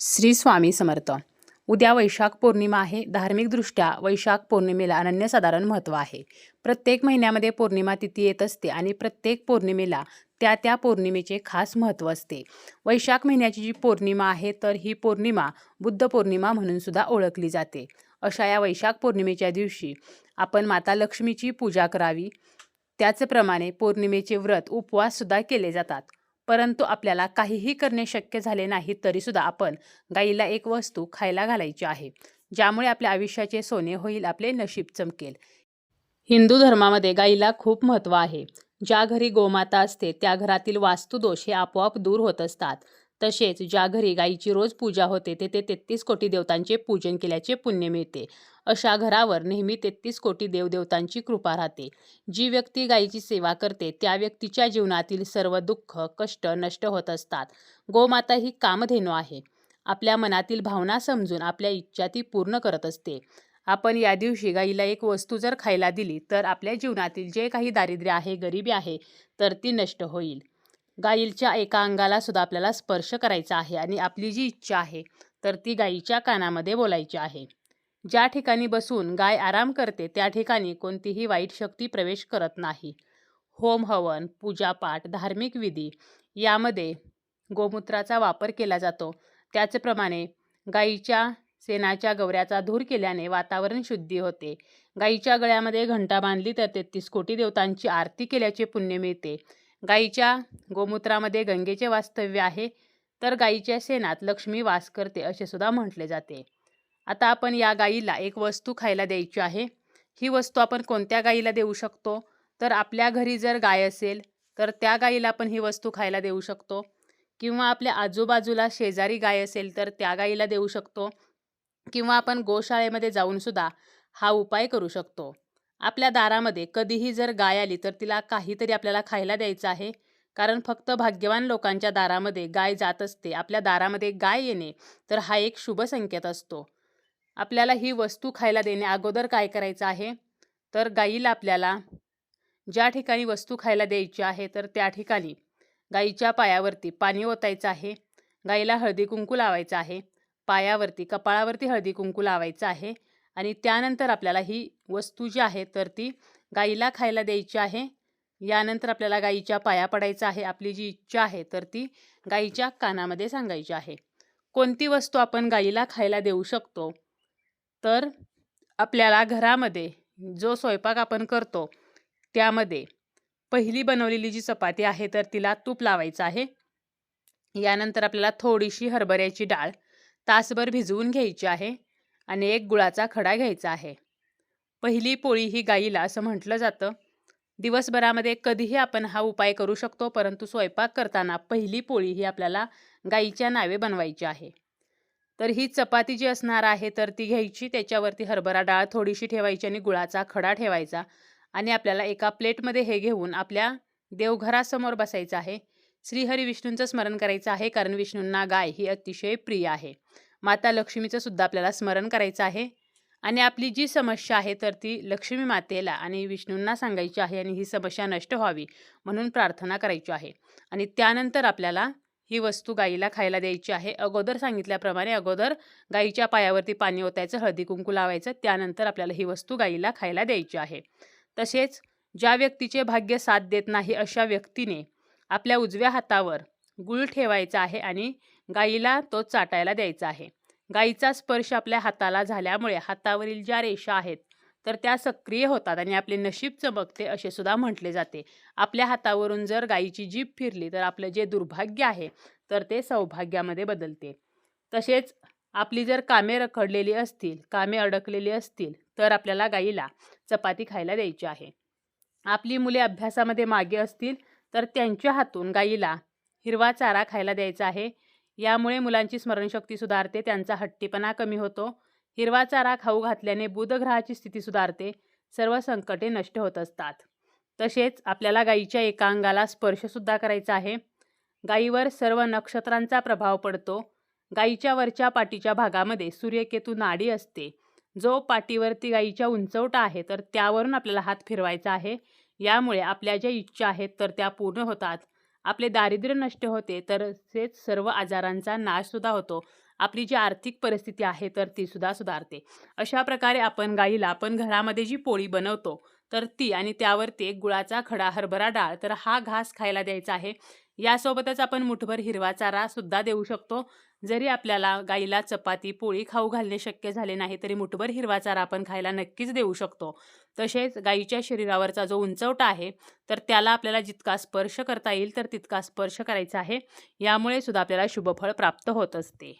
श्री स्वामी समर्थ. उद्या वैशाख पौर्णिमा आहे. धार्मिकदृष्ट्या वैशाख पौर्णिमेला अनन्यसाधारण महत्त्व आहे. प्रत्येक महिन्यामध्ये पौर्णिमा तिथी येत असते आणि प्रत्येक पौर्णिमेला त्या त्या पौर्णिमेचे खास महत्त्व असते. वैशाख महिन्याची जी पौर्णिमा आहे तर ही पौर्णिमा बुद्ध पौर्णिमा म्हणून सुद्धा ओळखली जाते. अशा या वैशाख पौर्णिमेच्या दिवशी आपण माता लक्ष्मीची पूजा करावी. त्याचप्रमाणे पौर्णिमेचे व्रत उपवाससुद्धा केले जातात. परंतु आपल्याला काहीही करणे शक्य झाले नाही तरीसुद्धा आपण गाईला एक वस्तू खायला घालायची आहे ज्यामुळे आपल्या आयुष्याचे सोने होईल आपले नशीब चमकेल. हिंदू धर्मामध्ये गाईला खूप महत्त्व आहे. ज्या घरी गोमाता असते त्या घरातील वास्तुदोष हे आपोआप दूर होत असतात. तसेच ज्या घरी गाईची रोज पूजा होते तेथे तेहतीस कोटी देवतांचे पूजन केल्याचे पुण्य मिळते. अशा घरावर नेहमी तेहतीस कोटी देवदेवतांची कृपा राहते. जी व्यक्ती गायीची सेवा करते त्या व्यक्तीच्या जीवनातील सर्व दुःख कष्ट नष्ट होत असतात. गोमाता ही कामधेनू आहे. आपल्या मनातील भावना समजून आपल्या इच्छा ती पूर्ण करत असते. आपण या दिवशी गाईला एक वस्तू जर खायला दिली तर आपल्या जीवनातील जे काही दारिद्र्य आहे गरिबी आहे तर ती नष्ट होईल. गाईच्या एका अंगाला सुद्धा आपल्याला स्पर्श करायचा आहे आणि आपली जी इच्छा आहे तर ती गाईच्या कानामध्ये बोलायची आहे. ज्या ठिकाणी बसून गाय आराम करते त्या ठिकाणी कोणतीही वाईट शक्ती प्रवेश करत नाही. होम हवन पूजापाठ धार्मिक विधी यामध्ये गोमूत्राचा वापर केला जातो. त्याचप्रमाणे गाईच्या सेनाच्या गवऱ्याचा धूर केल्याने वातावरण शुद्धी होते. गाईच्या गळ्यामध्ये घंटा बांधली तर तेहतीस कोटी देवतांची आरती केल्याचे पुण्य मिळते. गाईच्या गोमूत्रामध्ये गंगेचे वास्तव्य आहे तर गाईच्या सेनात लक्ष्मी वास करते असे सुद्धा म्हटले जाते. आता आपण या गाईला एक वस्तू खायला द्यायची आहे. ही वस्तू आपण कोणत्या गाईला देऊ शकतो? तर आपल्या घरी जर गाय असेल तर त्या गाईला आपण ही वस्तू खायला देऊ शकतो. किंवा आपल्या आजूबाजूला शेजारी गाय असेल तर त्या गाईला देऊ शकतो. किंवा आपण गोशाळेमध्ये जाऊनसुद्धा हा उपाय करू शकतो. आपल्या दारामध्ये कधीही जर गाय आली तर तिला काहीतरी आपल्याला खायला द्यायचं आहे. कारण फक्त भाग्यवान लोकांच्या दारामध्ये गाय जात असते. आपल्या दारामध्ये गाय येणे तर हा एक शुभ संकेत असतो. आपल्याला ही वस्तू खायला देणे अगोदर काय करायचं आहे? तर गाईला आपल्याला ज्या ठिकाणी वस्तू खायला द्यायची आहे तर त्या ठिकाणी गाईच्या पायावरती पाणी ओतायचं आहे. गाईला हळदी कुंकू लावायचं आहे. पायावरती कपाळावरती हळदी कुंकू लावायचं आहे. आणि त्यानंतर आपल्याला ही वस्तू जी आहे तर ती गाईला खायला द्यायची आहे. यानंतर आपल्याला गाईच्या पाया पडायचा आहे. आपली जी इच्छा आहे तर ती गाईच्या कानामध्ये सांगायची आहे. कोणती वस्तू आपण गाईला खायला देऊ शकतो? तर आपल्याला घरामध्ये जो स्वयंपाक आपण करतो त्यामध्ये पहिली बनवलेली जी चपाती आहे तर तिला तूप लावायचं आहे. यानंतर आपल्याला थोडीशी हरभऱ्याची डाळ तासभर भिजवून घ्यायची आहे आणि एक गुळाचा खडा घ्यायचा आहे. पहिली पोळी ही गाईला असं म्हटलं जातं. दिवसभरामध्ये कधीही आपण हा उपाय करू शकतो परंतु स्वयंपाक करताना पहिली पोळी ही आपल्याला गाईच्या नावे बनवायची आहे. तर ही चपाती जी असणार आहे तर ती घ्यायची. त्याच्यावरती हरभरा डाळ थोडीशी ठेवायची आणि गुळाचा खडा ठेवायचा. आणि आपल्याला एका प्लेटमध्ये हे घेऊन आपल्या देवघरासमोर बसायचं आहे. श्रीहरी विष्णूंचं स्मरण करायचं आहे कारण विष्णूंना गाय ही अतिशय प्रिय आहे. माता लक्ष्मीचं सुद्धा आपल्याला स्मरण करायचं आहे. आणि आपली जी समस्या आहे तर ती लक्ष्मी मातेला आणि विष्णूंना सांगायची आहे आणि ही समस्या नष्ट व्हावी म्हणून प्रार्थना करायची आहे. आणि त्यानंतर आपल्याला ही वस्तू गाईला खायला द्यायची आहे. अगोदर सांगितल्याप्रमाणे अगोदर गाईच्या पायावरती पाणी ओतायचं हळदी कुंकू लावायचं त्यानंतर आपल्याला ही वस्तू गाईला खायला द्यायची आहे. तसेच ज्या व्यक्तीचे भाग्य साथ देत नाही अशा व्यक्तीने आपल्या उजव्या हातावर गुळ ठेवायचा आहे आणि गाईला तो चाटायला द्यायचा आहे. गाईचा स्पर्श आपल्या हाताला झाल्यामुळे हातावरील ज्या रेषा आहेत तर त्या सक्रिय होतात आणि आपले नशीब चमकते असे सुद्धा म्हटले जाते. आपल्या हातावरून जर गाईची जीभ फिरली तर आपलं जे दुर्भाग्य आहे तर ते सौभाग्यामध्ये बदलते. तसेच आपली जर कामे रखडलेली असतील कामे अडकलेली असतील तर आपल्याला गाईला चपाती खायला द्यायची आहे. आपली मुले अभ्यासामध्ये मागे असतील तर त्यांच्या हातून गाईला हिरवा चारा खायला द्यायचा आहे. यामुळे मुलांची स्मरणशक्ती सुधारते त्यांचा हट्टीपणा कमी होतो. हिरवा चारा खाऊ घातल्याने बुधग्रहाची स्थिती सुधारते सर्व संकटे नष्ट होत असतात. तसेच आपल्याला गाईच्या एका अंगाला स्पर्शसुद्धा करायचा आहे. गाईवर सर्व नक्षत्रांचा प्रभाव पडतो. गाईच्या वरच्या पाठीच्या भागामध्ये सूर्यकेतू नाडी असते. जो पाठीवरती गाईच्या उंचवटा आहे तर त्यावरून आपल्याला हात फिरवायचा आहे. यामुळे आपल्या ज्या इच्छा आहेत तर त्या पूर्ण होतात. आपले दारिद्र्य नष्ट होते तर तेच सर्व आजारांचा नाशसुद्धा होतो. आपली जी आर्थिक परिस्थिती आहे तर ती सुद्धा सुधारते. अशा प्रकारे आपण गाईला आपण घरामध्ये जी पोळी बनवतो तर ती आणि त्यावरती एक गुळाचा खडा हरभरा डाळ तर हा घास खायला द्यायचा आहे. यासोबतच आपण मुठभर हिरवा चारा सुद्धा देऊ शकतो. जरी आपल्याला गाईला चपाती पोळी खाऊ घालणे शक्य झाले नाही तरी मुठभर हिरवा चारा आपण खायला नक्कीच देऊ शकतो. तसेच गाईच्या शरीरावरचा जो उंचवटा आहे तर त्याला आपल्याला जितका स्पर्श करता येईल तर तितका स्पर्श करायचा आहे. यामुळे सुद्धा आपल्याला शुभफळ प्राप्त होत असते.